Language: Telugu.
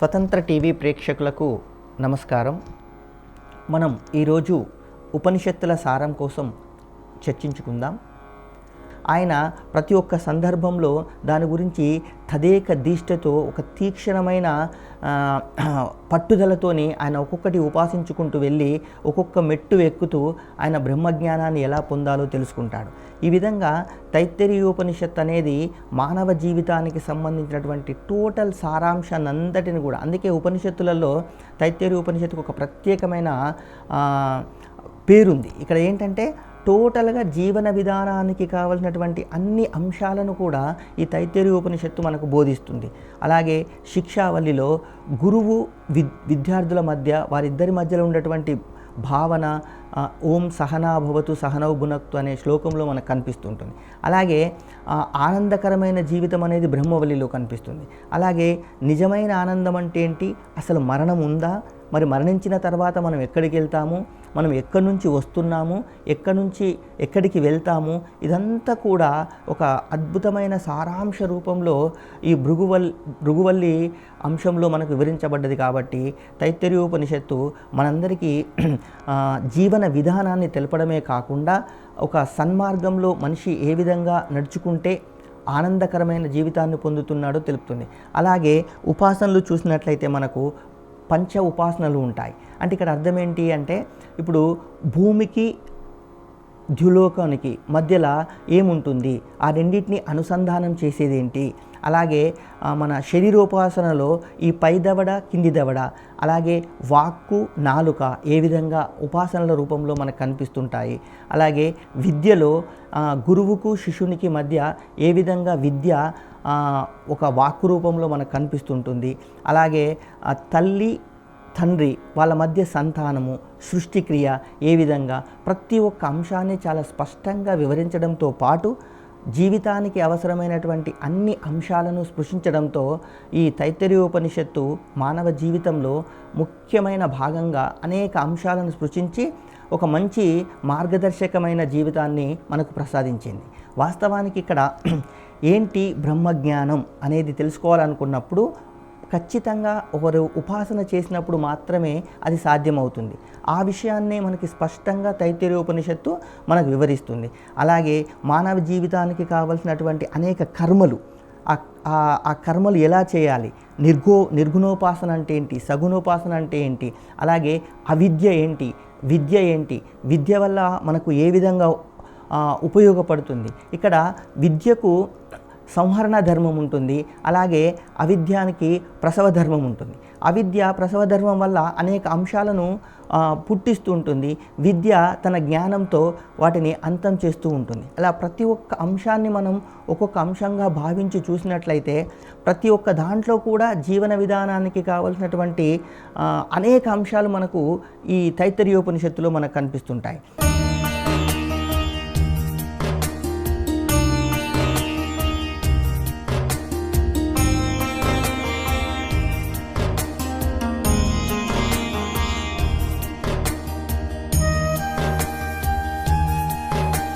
స్వతంత్ర టీవీ ప్రేక్షకులకు నమస్కారం. మనం ఈరోజు ఉపనిషత్తుల సారం కోసం చర్చించుకుందాం. ఆయన ప్రతి ఒక్క సందర్భంలో దాని గురించి తదేక దీష్టతో ఒక తీక్షణమైన పట్టుదలతోని ఆయన ఒక్కొక్కటి ఉపాసించుకుంటూ వెళ్ళి ఒక్కొక్క మెట్టు ఎక్కుతూ ఆయన బ్రహ్మజ్ఞానాన్ని ఎలా పొందాలో తెలుసుకుంటాడు. ఈ విధంగా తైత్తరీయోపనిషత్ అనేది మానవ జీవితానికి సంబంధించినటువంటి టోటల్ సారాంశాన్ని అంతటిని కూడా అందుకే ఉపనిషత్తులలో తైత్తరీయ ఉపనిషత్తుకు ఒక ప్రత్యేకమైన పేరుంది. ఇక్కడ ఏంటంటే టోటల్గా జీవన విధానానికి కావలసినటువంటి అన్ని అంశాలను కూడా ఈ తైత్తేరి ఉపనిషత్తు మనకు బోధిస్తుంది. అలాగే శిక్షావళిలో గురువు విద్ విద్యార్థుల మధ్య వారిద్దరి మధ్యలో ఉన్నటువంటి భావన ఓం సహనా భవతు సహనౌ భునక్తు అనే శ్లోకంలో మనకు కనిపిస్తుంటుంది. అలాగే ఆనందకరమైన జీవితం అనేది బ్రహ్మవల్లిలో కనిపిస్తుంది. అలాగే నిజమైన ఆనందం అంటే ఏంటి? అసలు మరణం ఉందా? మరి మరణించిన తర్వాత మనం ఎక్కడికి వెళ్తాము? మనం ఎక్కడి నుంచి వస్తున్నాము ఎక్కడి నుంచి ఎక్కడికి వెళ్తాము ఇదంతా కూడా ఒక అద్భుతమైన సారాంశ రూపంలో ఈ భృగువల్ భృగువల్లి అంశంలో మనకు వివరించబడ్డది కాబట్టి తైత్తరీయోపనిషత్తు మనందరికీ జీవన విధానాన్ని తెలపడమే కాకుండా ఒక సన్మార్గంలో మనిషి ఏ విధంగా నడుచుకుంటే ఆనందకరమైన జీవితాన్ని పొందుతున్నాడో తెలుపుతుంది. అలాగే ఉపాసనలు చూసినట్లయితే మనకు పంచ ఉపాసనలు ఉంటాయి. అంటే ఇక్కడ అర్థం ఏంటి అంటే ఇప్పుడు భూమికి ద్యులోకానికి మధ్యలో ఏముంటుంది? ఆ రెండింటిని అనుసంధానం చేసేది ఏంటి అలాగే మన శరీరోపాసనలో ఈ పై దవడ కింది దవడ అలాగే వాక్కు నాలుక ఏ విధంగా ఉపాసనల రూపంలో మనకు కనిపిస్తుంటాయి? అలాగే విద్యలో గురువుకు శిష్యునికి మధ్య ఏ విధంగా విద్య ఒక వాక్కు రూపంలో మనకు కనిపిస్తుంటుంది. అలాగే తల్లి తండ్రి వాళ్ళ మధ్య సంతానము సృష్టిక్రియ ఏ విధంగా ప్రతి ఒక్క అంశాన్ని చాలా స్పష్టంగా వివరించడంతో పాటు జీవితానికి అవసరమైనటువంటి అన్ని అంశాలను స్పృశించడంతో ఈ తైత్తరీయోపనిషత్తు మానవ జీవితంలో ముఖ్యమైన భాగంగా అనేక అంశాలను స్పృశించి ఒక మంచి మార్గదర్శకమైన జీవితాన్ని మనకు ప్రసాదించింది. వాస్తవానికి ఇక్కడ ఏంటి బ్రహ్మజ్ఞానం అనేది తెలుసుకోవాలనుకున్నప్పుడు ఖచ్చితంగా ఒకరు ఉపాసన చేసినప్పుడు మాత్రమే అది సాధ్యమవుతుంది. ఆ విషయాన్నే మనకి స్పష్టంగా తైత్తరీయోపనిషత్తు మనకు వివరిస్తుంది. అలాగే మానవ జీవితానికి కావలసినటువంటి అనేక కర్మలు ఆ- కర్మలు ఎలా చేయాలి? నిర్గో నిర్గుణోపాసన అంటే ఏంటి? సగుణోపాసన అంటే ఏంటి? అలాగే అవిద్య ఏంటి? విద్య ఏంటి? విద్య వల్ల మనకు ఏ విధంగా ఉపయోగపడుతుంది. ఇక్కడ విద్యకు సంహరణ ధర్మం ఉంటుంది. అలాగే అవిద్యానికి ప్రసవ ధర్మం ఉంటుంది. అవిద్య ప్రసవ ధర్మం వల్ల అనేక అంశాలను పుట్టిస్తూ ఉంటుంది. విద్య తన జ్ఞానంతో వాటిని అంతం చేస్తూ ఉంటుంది. అలా ప్రతి ఒక్క అంశాన్ని మనం ఒక్కొక్క అంశంగా భావించి చూసినట్లయితే ప్రతి ఒక్క దాంట్లో కూడా జీవన విధానానికి కావలసినటువంటి అనేక అంశాలు మనకు ఈ తైత్తరీయోపనిషత్తులో మనకు కనిపిస్తుంటాయి.